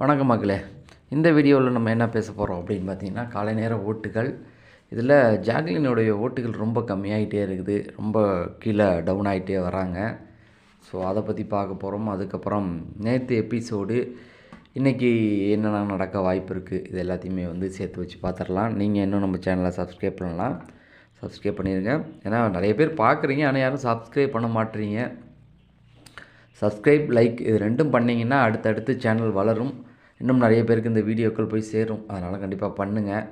வணக்கம் மக்களே. இந்த வீடியோவில் நம்ம என்ன பேச போகிறோம் அப்படின்னு பார்த்தீங்கன்னா காலை நேர ஓட்டுகள். இதில் ஜாக்லினுடைய ஓட்டுகள் ரொம்ப கம்மியாகிட்டே இருக்குது. ரொம்ப கீழே டவுன் ஆகிட்டே வராங்க. ஸோ அதை பற்றி பார்க்க போகிறோம் அதுக்கப்புறம் நேற்று எபிசோடு இன்றைக்கி என்னென்ன நடக்க வாய்ப்பு இருக்குது இது எல்லாத்தையுமே வந்து சேர்த்து வச்சு பார்த்துடலாம். நீங்கள் இன்னும் நம்ம சேனலை சப்ஸ்கிரைப் பண்ணலாம். சப்ஸ்கிரைப் பண்ணிடுங்க ஏன்னா நிறைய பேர் பார்க்குறீங்க ஆனால் யாரும் சப்ஸ்கிரைப் பண்ண மாட்டேறீங்க. சப்ஸ்கிரைப் லைக் இது ரெண்டும் பண்ணிங்கன்னா அடுத்தடுத்து சேனல் வளரும். இன்னும் நிறைய பேருக்கு இந்த வீடியோக்கள் போய் சேரும். அதனால் கண்டிப்பாக பண்ணுங்கள்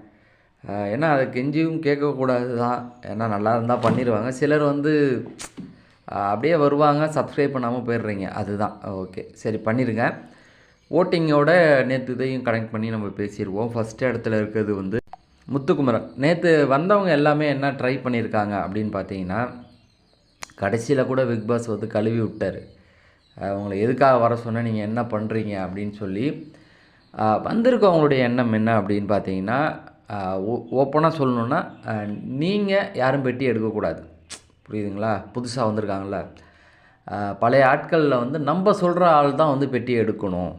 ஏன்னா அதை கெஞ்சியும் கேட்கக்கூடாது தான். ஏன்னா நல்லா இருந்தால் பண்ணிடுவாங்க சிலர் வந்து அப்படியே வருவாங்க சப்ஸ்கிரைப் பண்ணாமல் போயிடுறீங்க. அதுதான். ஓகே. சரி பண்ணிடுங்க ஓட்டிங்கோட நேற்று இதையும் கனெக்ட் பண்ணி நம்ம பேசிடுவோம் ஃபஸ்ட்டு இடத்துல இருக்கிறது வந்து முத்துக்குமரன். நேற்று வந்தவங்க எல்லாமே என்ன ட்ரை பண்ணியிருக்காங்க அப்படின்னு பார்த்தீங்கன்னா கடைசியில் கூட பிக் பாஸ் வந்து கழுவி விட்டார். உங்களை எதுக்காக வர சொன்னால் நீங்கள் என்ன பண்ணுறீங்க அப்படின்னு சொல்லி வந்திருக்கவங்களுடைய எண்ணம் என்ன அப்படின்னு பார்த்தீங்கன்னா ஓப்பனாக சொல்லணுன்னா நீங்கள் யாரும் பெட்டி எடுக்கக்கூடாது. புரியுதுங்களா? புதுசாக வந்திருக்காங்கள பழைய ஆட்களில் வந்து நம்ம சொல்கிற ஆள் தான் வந்து பெட்டி எடுக்கணும்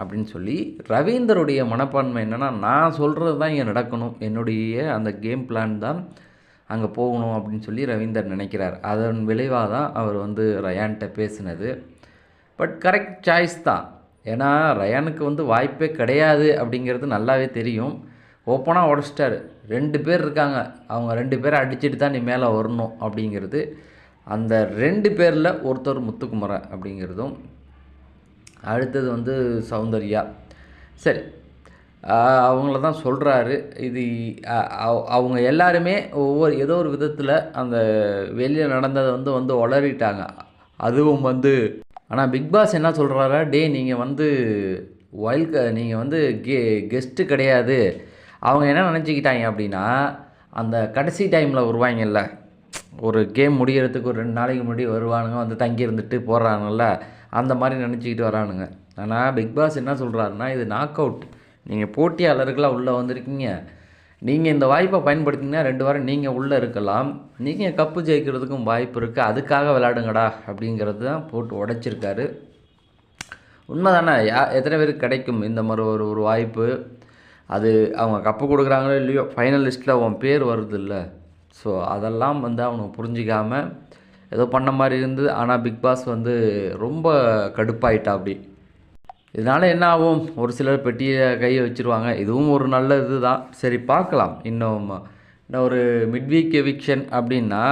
அப்படின்னு சொல்லி ரவீந்தருடைய மனப்பான்மை என்னென்னா நான் சொல்கிறது தான் இங்கே நடக்கணும். என்னுடைய அந்த கேம் பிளான் தான் அங்கே போகணும் அப்படின்னு சொல்லி ரவீந்தர் நினைக்கிறார். அதன் விளைவாக தான் அவர் வந்து ரயான்கிட்ட பேசினது. பட் கரெக்ட் சாய்ஸ் தான். ஏன்னா ரயானுக்கு வந்து வாய்ப்பே கிடையாது அப்படிங்கிறது நல்லாவே தெரியும். ஓப்பனாக உடச்சிட்டாரு. ரெண்டு பேர் இருக்காங்க. அவங்க ரெண்டு பேரை அடிச்சுட்டு தான் நீ மேலே வரணும் அப்படிங்கிறது. அந்த ரெண்டு பேரில் ஒருத்தர் முத்துக்குமரன் அப்படிங்கிறதும் அடுத்தது வந்து சௌந்தர்யா. சரி. அவங்கள தான் சொல்கிறாரு இது அவங்க எல்லாருமே ஒவ்வொரு ஏதோ ஒரு விதத்தில் அந்த வெளியில் நடந்ததை வந்து வந்து உளறிட்டாங்க. அதுவும் வந்து ஆனால் பிக் பாஸ் என்ன சொல்கிறாரா டே நீங்கள் வந்து வைல்ட் நீங்கள் வந்து கெ கெஸ்ட்டு கிடையாது. அவங்க என்ன நினச்சிக்கிட்டாங்க அப்படின்னா அந்த கடைசி டைமில் வருவாங்கல்ல ஒரு கேம் முடிகிறதுக்கு ஒரு ரெண்டு நாளைக்கு முன்னாடி வருவானுங்க வந்து தங்கி இருந்துட்டு போடுறாங்கல்ல அந்த மாதிரி நினச்சிக்கிட்டு வரானுங்க. ஆனால் பிக் பாஸ் என்ன சொல்கிறாருன்னா இது நாக் அவுட் நீங்கள் போட்டியாளர்களாக உள்ளே வந்திருக்கீங்க. நீங்கள் இந்த வாய்ப்பை பயன்படுத்திங்கன்னா ரெண்டு வாரம் நீங்கள் உள்ளே இருக்கலாம். நீங்கள் கப்பு ஜெயிக்கிறதுக்கும் வாய்ப்பு இருக்குது அதுக்காக விளையாடுங்கடா அப்படிங்கிறது தான் போட்டு உடைச்சிருக்காரு. உண்மைதானே? யா எத்தனை பேருக்கு கிடைக்கும் இந்த மாதிரி ஒரு ஒரு வாய்ப்பு? அது அவங்க கப்பு கொடுக்குறாங்களோ இல்லையோ ஃபைனல் லிஸ்ட்டில் அவன் பேர் வருது இல்லை ஸோ அதெல்லாம் வந்து அவனுக்கு புரிஞ்சிக்காமல் ஏதோ பண்ண மாதிரி இருந்தது. ஆனால் பிக் பாஸ் வந்து ரொம்ப கடுப்பாயிட்டா அப்படி. இதனால் என்ன ஆகும்? ஒரு சிலர் பெட்டியை கையை வச்சுருவாங்க. இதுவும் ஒரு நல்ல இது தான் சரி பார்க்கலாம். இன்னும் இன்னும் ஒரு மிட் வீக் எவிக்ஷன் அப்படின்னா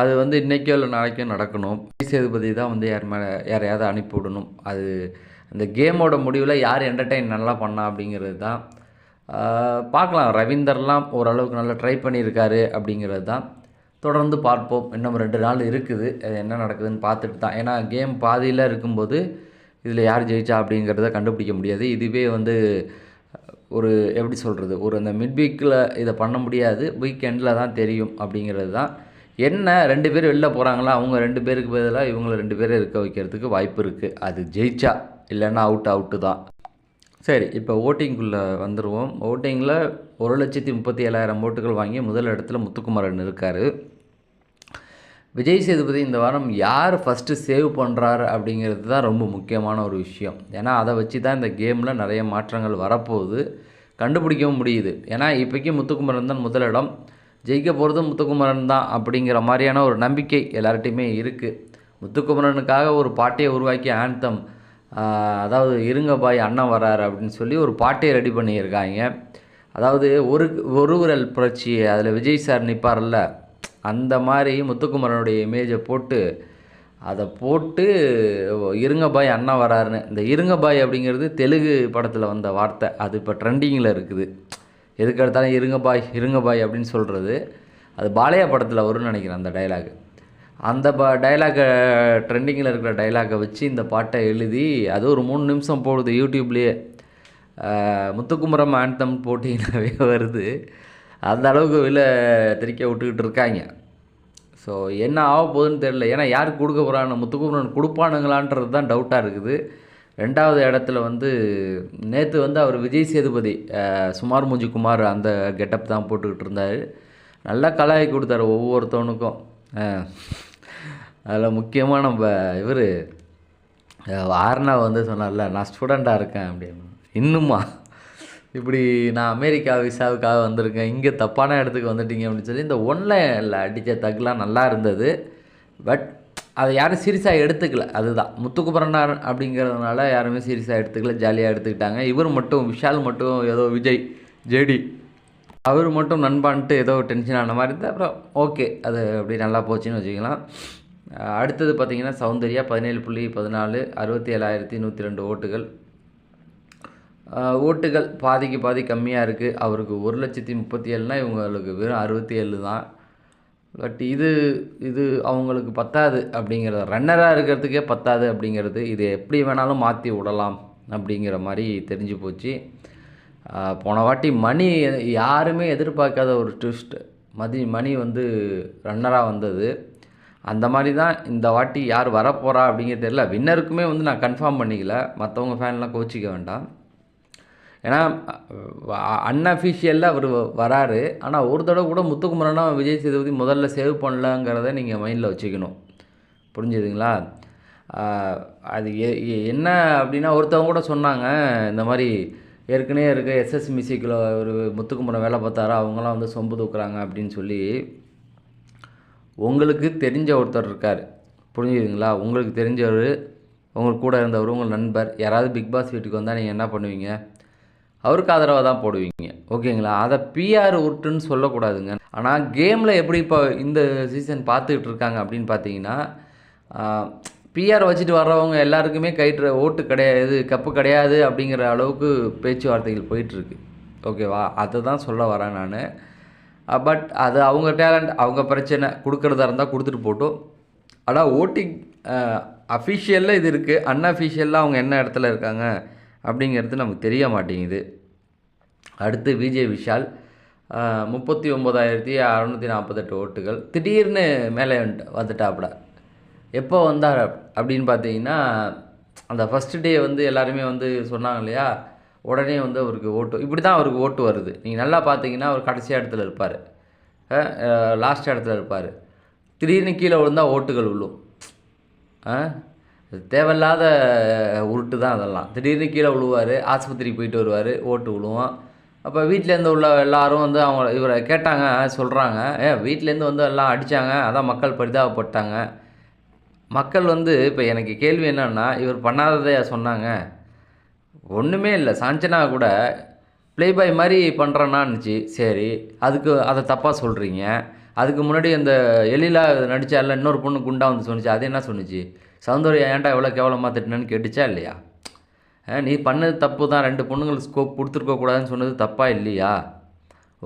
அது வந்து இன்றைக்கோ இல்லை நாளைக்கோ நடக்கணும். சேதுபதி தான் வந்து யார் மேலே யாரையாவது அனுப்பிவிடணும் அது அந்த கேமோட முடிவில் யார் என்டர்டெயின் நல்லா பண்ணா அப்படிங்கிறது தான். பார்க்கலாம். ரவீந்தர்லாம் ஓரளவுக்கு நல்லா ட்ரை பண்ணியிருக்காரு அப்படிங்கிறது தான். தொடர்ந்து பார்ப்போம். இன்னும் ரெண்டு நாள் இருக்குது. அது என்ன நடக்குதுன்னு பார்த்துட்டு தான். ஏன்னா கேம் பாதியில் இருக்கும்போது இதில் யார் ஜெயிச்சா அப்படிங்கிறத கண்டுபிடிக்க முடியாது. இதுவே வந்து ஒரு எப்படி சொல்கிறது ஒரு அந்த மிட் வீக்கில் இதை பண்ண முடியாது. வீக்கெண்டில் தான் தெரியும் அப்படிங்கிறது தான். என்ன ரெண்டு பேர் வெளில போகிறாங்களா அவங்க ரெண்டு பேருக்கு பதிலாக இவங்கள ரெண்டு பேரை இருக்க வைக்கிறதுக்கு வாய்ப்பு இருக்குது அது ஜெயிச்சா இல்லைன்னா அவுட் அவுட்டு தான். சரி இப்போ ஓட்டிங்குள்ளே வந்துடுவோம் ஓட்டிங்கில் ஒரு லட்சத்தி முப்பத்தி ஏழாயிரம் ஓட்டுகள் வாங்கி முதல் இடத்துல முத்துக்குமரன் இருக்கார். விஜய் சேதுபதி இந்த வாரம் யார் ஃபஸ்ட்டு சேவ் பண்ணுறாரு அப்படிங்கிறது தான் ரொம்ப முக்கியமான ஒரு விஷயம். ஏன்னா அதை வச்சு தான் இந்த கேமில் நிறைய மாற்றங்கள் வரப்போகுது. கண்டுபிடிக்கவும் முடியுது. ஏன்னா இப்போக்கி முத்துக்குமரன் தான் முதலிடம். ஜெயிக்க போகிறது முத்துக்குமரன் தான் அப்படிங்கிற மாதிரியான ஒரு நம்பிக்கை எல்லார்ட்டையுமே இருக்குது முத்துக்குமரனுக்காக ஒரு பாட்டையை உருவாக்கி ஆந்தம் அதாவது இருங்க பாய் அண்ணன் வராரு அப்படின்னு சொல்லி ஒரு பாட்டியை ரெடி பண்ணியிருக்காங்க. அதாவது ஒரு ஒரு விரல் புரட்சி அதில் விஜய் சார் நிற்பார்ல அந்த மாதிரி முத்துக்குமரனுடைய இமேஜை போட்டு அதை போட்டு இருங்க பாய் அண்ணா வராருன்னு. இந்த இருங்க பாய் அப்படிங்கிறது தெலுங்கு படத்தில் வந்த வார்த்தை. அது இப்போ ட்ரெண்டிங்கில் இருக்குது. எதுக்கு எடுத்தாலும் இருங்க பாய் இருங்க பாய் அப்படின்னு சொல்கிறது அது பாலையா படத்தில் வரும்னு நினைக்கிறேன் அந்த டைலாக் அந்த ப டைலாகை ட்ரெண்டிங்கில் இருக்கிற டைலாகை வச்சு இந்த பாட்டை எழுதி அது ஒரு மூணு நிமிஷம் போடுது யூடியூப்லேயே. முத்துக்குமரம் ஆண்டம் போட்டிங்கனாவே வருது. அந்த அளவுக்கு வெளில திரிக்க விட்டுக்கிட்டு இருக்காங்க. ஸோ என்ன ஆக போகுதுன்னு தெரில ஏன்னா யாருக்கு கொடுக்க போகிறான் முத்துக்குமரன் கொடுப்பானுங்களான்றது தான் டவுட்டாக இருக்குது. ரெண்டாவது இடத்துல வந்து நேற்று வந்து அவர் விஜய் சேதுபதி சுமார் மூஞ்சி குமார் அந்த கெட்டப் தான் போட்டுக்கிட்டு இருந்தார். நல்லா கலாய் கொடுத்தாரு ஒவ்வொருத்தவனுக்கும். அதில் முக்கியமாக நம்ம இவர் ஆர்னா வந்து சொன்னார்ல நான் ஸ்டூடெண்ட்டாக இருக்கேன் அப்படின்னு. இன்னுமா? இப்படி நான் அமெரிக்கா விசாவுக்காக வந்திருக்கேன் இங்கே தப்பான இடத்துக்கு வந்துட்டீங்க அப்படின்னு சொல்லி இந்த ஒன்லைனில் அடித்த தகுலாம் நல்லா இருந்தது. பட் அதை யாரும் சீரியஸாக எடுத்துக்கல. அதுதான். முத்துக்குமரனார் அப்படிங்கிறதுனால யாருமே சீரியஸாக எடுத்துக்கல ஜாலியாக எடுத்துக்கிட்டாங்க. இவர் மட்டும் விஷால் மட்டும் ஏதோ விஜய் ஜேடி அவர் மட்டும் நண்பான்ட்டு ஏதோ டென்ஷன் ஆன மாதிரி இருந்தால் அப்புறம் ஓகே அது அப்படி நல்லா போச்சுன்னு வச்சுக்கலாம். அடுத்தது பார்த்திங்கன்னா சௌந்தர்யா பதினேழு புள்ளி பதினாலு அறுபத்தி ஏழாயிரத்தி நூற்றி ரெண்டு ஓட்டுகள். ஓட்டுகள் பாதிக்கு பாதி கம்மியாக இருக்குது அவருக்கு ஒரு லட்சத்தி முப்பத்தி ஏழுனா இவங்களுக்கு வெறும் அறுபத்தி ஏழு தான். பட் இது இது அவங்களுக்கு பத்தாது அப்படிங்கிறது ரன்னராக இருக்கிறதுக்கே பத்தாது அப்படிங்கிறது இது எப்படி வேணாலும் மாற்றி விடலாம் அப்படிங்கிற மாதிரி தெரிஞ்சு போச்சு. போன வாட்டி மணி யாருமே எதிர்பார்க்காத ஒரு ட்விஸ்ட் மதி மணி வந்து ரன்னராக வந்தது. அந்த மாதிரி தான் இந்த வாட்டி யார் வரப்போகிறா அப்படிங்கிறது தெரியல. வின்னருக்குமே வந்து நான் கன்ஃபார்ம் பண்ணிக்கல. மற்றவங்க ஃபேன்லாம் கோச்சிக்க வேண்டாம். ஏன்னா அன்அஃபிஷியலில் அவர் வராரு. ஆனால் ஒரு தடவை கூட முத்துக்குமரனா விஜய் சேதுபதி முதல்ல சேவ் பண்ணலங்கிறத நீங்கள் மைண்டில் வச்சுக்கணும். புரிஞ்சுதுங்களா? அது என்ன அப்படின்னா ஒருத்தவங்க கூட சொன்னாங்க இந்த மாதிரி ஏற்கனவே இருக்க எஸ்எஸ் மியூசிக்கில் ஒரு முத்துக்குமரன் வேலை பார்த்தாரா அவங்களாம் வந்து சொம்பு தூக்குறாங்க அப்படின்னு சொல்லி உங்களுக்கு தெரிஞ்ச ஒருத்தர் இருக்கார். புரிஞ்சுதுங்களா? உங்களுக்கு தெரிஞ்சவர் உங்களுக்கு கூட இருந்தவர் உங்கள் நண்பர் யாராவது பிக் பாஸ் வீட்டுக்கு வந்தால் நீங்கள் என்ன பண்ணுவீங்க? அவருக்கு ஆதரவாக தான் போடுவீங்க. ஓகேங்களா? அதை பிஆர் உருட்டுன்னு சொல்லக்கூடாதுங்க. ஆனால் கேமில் எப்படி இப்போ இந்த சீசன் பார்த்துக்கிட்டு இருக்காங்க அப்படின்னு பார்த்தீங்கன்னா பிஆர் வச்சுட்டு வர்றவங்க எல்லாருக்குமே கயிற்று ஓட்டு கிடையாது கப்பு கிடையாது அப்படிங்கிற அளவுக்கு பேச்சுவார்த்தைகள் போயிட்டுருக்கு. ஓகேவா? அதை தான் சொல்ல வரேன் நான். பட் அது அவங்க டேலண்ட் அவங்க பிரச்சனை கொடுக்குறதா இருந்தால் கொடுத்துட்டு போட்டோம். ஆனால் ஓட்டிங் அஃபிஷியலில் இது இருக்குது அன்அஃபிஷியலில் அவங்க என்ன இடத்துல இருக்காங்க அப்படிங்கிறது நமக்கு தெரிய மாட்டேங்குது. அடுத்து விஜய் விஷால் முப்பத்தி ஒம்பதாயிரத்தி அறநூற்றி நாற்பத்தெட்டு ஓட்டுகள். திடீர்னு மேலே வந்துட்டு- வந்துட்டாப்புல. எப்போ வந்தார் அப்படின்னு பார்த்தீங்கன்னா அந்த ஃபஸ்ட்டு டே வந்து எல்லாருமே வந்து சொன்னாங்க இல்லையா உடனே வந்து அவருக்கு ஓட்டு இப்படி தான் அவருக்கு ஓட்டு வருது. நீங்கள் நல்லா பார்த்தீங்கன்னா அவர் கடைசி இடத்துல இருப்பார். லாஸ்ட் இடத்துல இருப்பார். திடீர்னு கீழே விழுந்தால் ஓட்டுகள் விழும். தேவையில்லாத உருட்டு தான் அதெல்லாம். திடீர்னு கீழே விழுவார் ஆஸ்பத்திரிக்கு போயிட்டு வருவார் ஓட்டு விழுவோம். அப்போ வீட்டிலேருந்து உள்ள எல்லாரும் வந்து அவங்க இவரை கேட்டாங்க சொல்கிறாங்க ஏ வீட்டிலேருந்து வந்து எல்லாம் அடித்தாங்க அதான் மக்கள் பரிதாபப்பட்டாங்க. மக்கள் வந்து இப்போ எனக்கு கேள்வி என்னென்னா இவர் பண்ணாததையா சொன்னாங்க. ஒன்றுமே இல்லை. சாஞ்சனா கூட ப்ளே பாய் மாதிரி பண்ணுறேன்னான்னுச்சு சரி அதுக்கு அதை தப்பாக சொல்கிறீங்க அதுக்கு முன்னாடி அந்த எழிலா இல்லை இன்னொரு பொண்ணு குண்டா வந்து சொன்னிச்சு. அது என்ன சொன்னுச்சு? சௌந்தர்யா ஏன்டா எவ்வளோ கேவலமாக திட்டினேன்னு கேட்டுச்சா இல்லையா? நீ பண்ணது தப்பு தான் ரெண்டு பொண்ணுங்களுக்கு ஸ்கோப் கொடுத்துருக்கக்கூடாதுன்னு சொன்னது தப்பாக இல்லையா?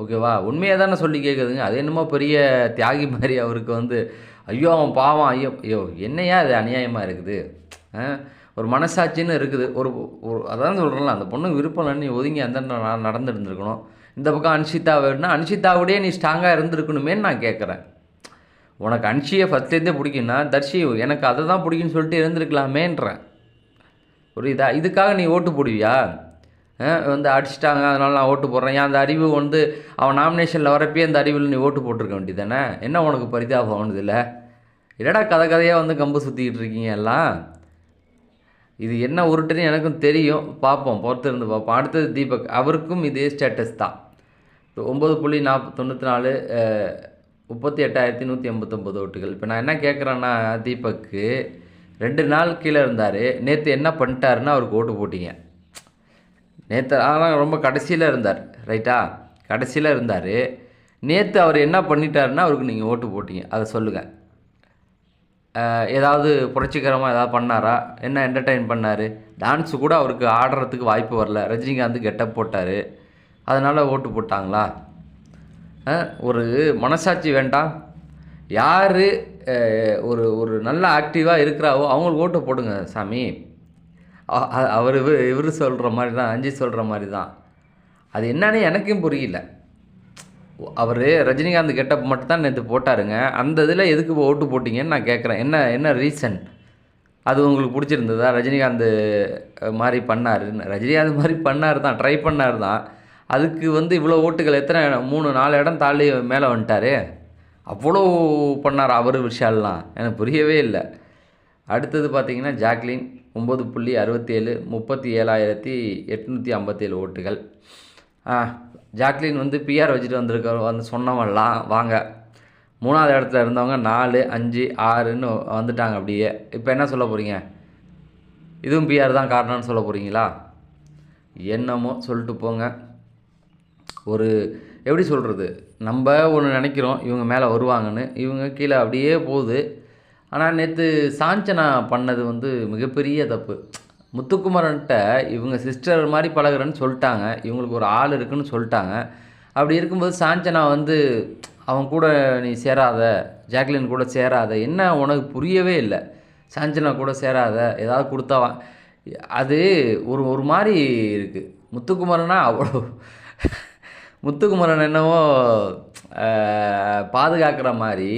ஓகேவா உண்மையாக தானே சொல்லி கேட்குதுங்க அது என்னமோ பெரிய தியாகி மாதிரி அவருக்கு வந்து ஐயோ அவன் பாவம் ஐயோ ஐயோ என்னையா அது அநியாயமாக இருக்குது? ஒரு மனசாட்சின்னு இருக்குது. ஒரு ஒரு அதான் சொல்கிறேன்ல அந்த பொண்ணு விருப்பம் இல்லை நீ ஒதுங்கி அந்த நடந்துருந்துருக்கணும். இந்த பக்கம் அன்ஷிதா வேணும்னா அன்ஷிதாவோடய நீ ஸ்ட்ராங்காக இருந்திருக்கணுமேன்னு நான் கேட்குறேன் உனக்கு அன்ஷியை ஃபஸ்ட்லேருந்தே பிடிக்குன்னா தர்ஷி எனக்கு அதை தான் பிடிக்குன்னு சொல்லிட்டு இருந்திருக்கலாமேன்றேன். புரியுதா? இதுக்காக நீ ஓட்டு போடுவியா? வந்து அடிச்சிட்டாங்க அதனால நான் ஓட்டு போடுறேன். ஏன் அந்த அறிவு வந்து அவன் நாமினேஷனில் வரப்பே அந்த அறிவில் நீ ஓட்டு போட்டிருக்க வேண்டியதானே என்ன உனக்கு பரிதாபம் ஆனது இல்லை என்னடா கதை கதையாக வந்து கம்பு சுற்றிக்கிட்டு இருக்கீங்க எல்லாம்? இது என்ன உருட்டுன்னு எனக்கும் தெரியும். பார்ப்போம் பொறுத்திருந்து பார்ப்போம். அடுத்தது தீபக். அவருக்கும் இதே ஸ்டேட்டஸ் தான். இப்போ ஒம்பது புள்ளி நாற்ப தொண்ணூற்றி நாலு முப்பத்தி எட்டாயிரத்தி நூற்றி எண்பத்தொம்போது ஓட்டுகள். இப்போ நான் என்ன கேட்குறேன்னா தீபக்கு ரெண்டு நாள் கீழே இருந்தார். நேற்று என்ன பண்ணிட்டாருன்னு அவருக்கு ஓட்டு போட்டீங்க. நேற்று ஆனால் ரொம்ப கடைசியில் இருந்தார். ரைட்டா? கடைசியில் இருந்தார். நேற்று அவர் என்ன பண்ணிட்டாருன்னா அவருக்கு நீங்கள் ஓட்டு போட்டீங்க. அதை சொல்லுங்கள் ஏதாவது புரட்சிகரமாக ஏதாவது பண்ணாரா? என்ன என்டர்டெயின் பண்ணார்? டான்ஸு கூட அவருக்கு ஆடுறதுக்கு வாய்ப்பு வரல. ரஜினிகாந்த் கெட்டப் போட்டார். அதனால் ஓட்டு போட்டாங்களா? ஒரு மனசாட்சி வேண்டாம். யார் ஒரு ஒரு நல்ல ஆக்டிவாக இருக்கிறாவோ அவங்களுக்கு ஓட்டு போடுங்க சாமி. அவர் இவர் சொல்கிற மாதிரி தான் அஞ்சு சொல்கிற மாதிரி தான் அது என்னன்னு எனக்கும் புரியல. அவர் ரஜினிகாந்த் கெட்டப் மட்டும் தான் நேற்று போட்டாருங்க. அந்த இதில் எதுக்கு ஓட்டு போட்டிங்கன்னு நான் கேட்குறேன் என்ன என்ன ரீசன் அது உங்களுக்கு பிடிச்சிருந்ததா? ரஜினிகாந்த் மாதிரி பண்ணார் ரஜினிகாந்த் மாதிரி பண்ணார் தான் ட்ரை பண்ணார் தான் அதுக்கு வந்து இவ்வளோ ஓட்டுகள் எத்தனை மூணு நாலு இடம் தாண்டி மேலே வந்துட்டாரு. அவ்வளோ பண்ணார் அவர் விஷால்லாம். எனக்கு புரியவே இல்லை. அடுத்தது பார்த்தீங்கன்னா ஜாக்லின் ஒம்பது புள்ளி அறுபத்தேழு முப்பத்தி ஏழாயிரத்தி எட்நூற்றி ஐம்பத்தேழு ஓட்டுகள். ஜாக்லின் வந்து பிஆர் வச்சுட்டு வந்திருக்க வந்து சொன்னவெல்லாம் வாங்க. மூணாவது இடத்துல இருந்தவங்க நாலு அஞ்சு ஆறுன்னு வந்துட்டாங்க அப்படியே. இப்போ என்ன சொல்ல போகிறீங்க இதுவும் பிஆர் தான் காரணம்னு சொல்ல போகிறீங்களா என்னமோ சொல்லிட்டு போங்க. ஒரு எப்படி சொல்கிறது நம்ம ஒன்று நினைக்கிறோம் இவங்க மேலே வருவாங்கன்னு. இவங்க கீழே அப்படியே போகுது. ஆனால் நேற்று சாஞ்சனா பண்ணது வந்து மிகப்பெரிய தப்பு. முத்துக்குமரன்கிட்ட இவங்க சிஸ்டர் மாதிரி பழகுறேன்னு சொல்லிட்டாங்க. இவங்களுக்கு ஒரு ஆள் இருக்குன்னு சொல்லிட்டாங்க. அப்படி இருக்கும்போது சாஞ்சனா வந்து அவன் கூட நீ சேராத. ஜாக்லின் கூட சேராத. என்ன உனக்கு புரியவே இல்லை. சாஞ்சனா கூட சேராத. ஏதாவது கொடுத்தாவான் அது ஒரு ஒரு மாதிரி இருக்குது முத்துக்குமரனா அவ்வளோ முத்துக்குமரன் என்னவோ பாதுகாக்கிற மாதிரி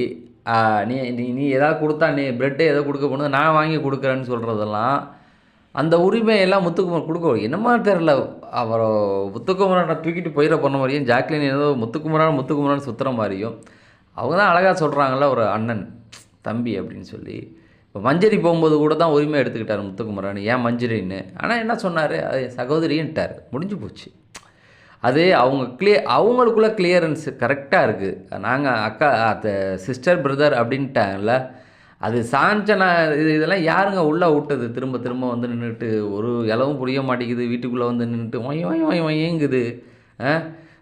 நீ நீ நீ எதாவது கொடுத்தா நீ பிரெட்டு ஏதோ கொடுக்க போனது நான் வாங்கி கொடுக்குறேன்னு சொல்கிறதெல்லாம் அந்த உரிமையெல்லாம் முத்துக்குமரன் கொடுக்க என்னமா தெரில அவரை முத்துக்குமரனை தூக்கிட்டு போயிட பண்ண மாதிரியும் ஜாக்லின் ஏதோ முத்துக்குமரன் முத்துக்குமரன் சுற்றுற மாதிரியும் அவங்க தான் அழகாக சொல்கிறாங்கள ஒரு அண்ணன் தம்பி அப்படின்னு சொல்லி. இப்போ மஞ்சரி போகும்போது கூட தான் உரிமை எடுத்துக்கிட்டார் முத்துக்குமரன். ஏன் மஞ்சரின்னு? ஆனால் என்ன சொன்னார்? அது சகோதரின்ட்டார். முடிஞ்சு போச்சு. அது அவங்க கிளியர் அவங்களுக்குள்ள கிளியரன்ஸ் கரெக்டாக இருக்குது நாங்கள் அக்கா அத்த சிஸ்டர் பிரதர் அப்படின்ட்டாங்கல்ல அது சாஞ்சனா இது இதெல்லாம் யாருங்க உள்ளே விட்டது? திரும்ப திரும்ப வந்து நின்றுட்டு ஒரு இலவும் புரிய மாட்டேங்குது. வீட்டுக்குள்ளே வந்து நின்றுட்டு ஒய் ஒய் ஒய் ஒய்ங்குது ஆ?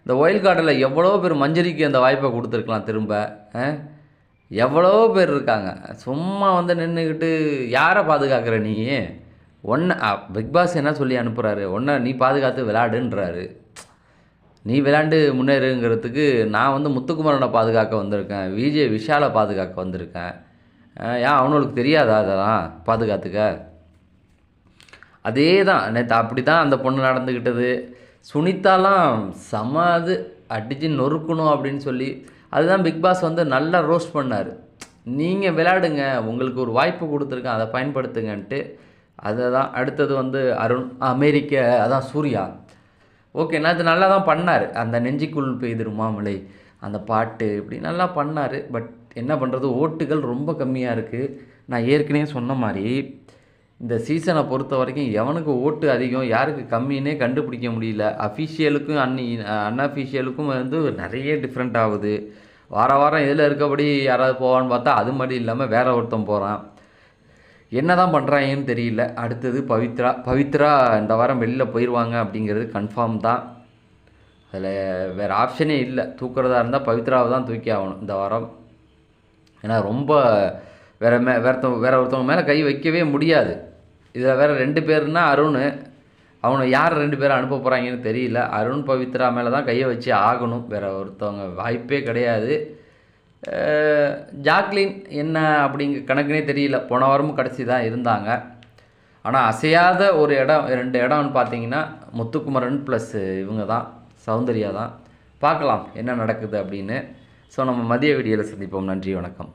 இந்த ஒயில் கார்டில் எவ்வளோ பேர் மஞ்சரிக்கு அந்த வாய்ப்பை கொடுத்துருக்கலாம் திரும்ப. ஆ? எவ்வளோ பேர் இருக்காங்க. சும்மா வந்து நின்றுக்கிட்டு யாரை பாதுகாக்கிற நீ? ஒன்று பிக்பாஸ் என்ன சொல்லி அனுப்புகிறாரு ஒன்றை நீ பாதுகாத்து விளையாடுன்றாரு. நீ விளையாண்டு முன்னேறுங்கிறதுக்கு நான் வந்து முத்துக்குமரனை பாதுகாக்க வந்திருக்கேன். விஜய் விஷாலை பாதுகாக்க வந்திருக்கேன். ஏன் அவனுக்கு தெரியாதா அதெல்லாம் பாதுகாத்துக்க? அதே தான். நேற்று அப்படி தான் அந்த பொண்ணு நடந்துக்கிட்டது சுனிதாலாம் செம அது அடித்து நொறுக்கணும் அப்படின்னு சொல்லி அதுதான் பிக் பாஸ் வந்து நல்லா ரோஸ்ட் பண்ணார். நீங்கள் விளையாடுங்க உங்களுக்கு ஒரு வாய்ப்பு கொடுத்துருக்கேன் அதை பயன்படுத்துங்கன்ட்டு. அதை தான் அடுத்தது வந்து அருண் அமெரிக்க அதான் சூர்யா. ஓகே நான் இது நல்லா தான் பண்ணார். அந்த நெஞ்சிக்குள் பெய்திருமா மழை அந்த பாட்டு இப்படி நல்லா பண்ணார். பட் என்ன பண்ணுறது ஓட்டுகள் ரொம்ப கம்மியாக இருக்குது நான் ஏற்கனவே சொன்ன மாதிரி இந்த சீசனை பொறுத்த வரைக்கும் எவனுக்கு ஓட்டு அதிகம் யாருக்கு கம்மின்னே கண்டுபிடிக்க முடியல. அஃபிஷியலுக்கும் அன்னி அன்அஃபிஷியலுக்கும் வந்து நிறைய டிஃப்ரெண்ட் ஆகுது. வார வாரம் இதில் இருக்கபடி யாராவது போவான்னு பார்த்தா அது மாதிரி இல்லாமல் வேற ஒருத்தன் போகிறான் என்ன தான் பண்ணுறாங்கன்னு தெரியல. அடுத்தது பவித்ரா பவித்ரா இந்த வாரம் வெளியில் போயிடுவாங்க அப்படிங்கிறது கன்ஃபார்ம் தான். அதில் வேறு ஆப்ஷனே இல்லை. தூக்குறதா இருந்தால் பவித்ராவை தான் தூக்கி ஆகணும் இந்த வாரம். ஏன்னா ரொம்ப வேறு மே வேறத்தவங்க வேற ஒருத்தவங்க மேலே கை வைக்கவே முடியாது. இதில் வேறு ரெண்டு பேர்னா அருண். அவனை யார் ரெண்டு பேரும் அனுப்ப போகிறாங்கன்னு தெரியல. அருண் பவித்ரா மேலே தான் கையை வச்சு ஆகணும். வேறு ஒருத்தவங்க வாய்ப்பே கிடையாது. ஜாக்லின் என்ன அப்படிங்க கணக்குனே தெரியல. போன வாரமும் கடைசி தான் இருந்தாங்க. ஆனால் அசையாத ஒரு இடம் ரெண்டு இடம்னு பார்த்தீங்கன்னா முத்துக்குமரன் ப்ளஸ் இவங்க தான் சௌந்தர்யா தான். பார்க்கலாம் என்ன நடக்குது அப்படின்னு. ஸோ நம்ம மதிய வீடியோவில் சந்திப்போம். நன்றி வணக்கம்.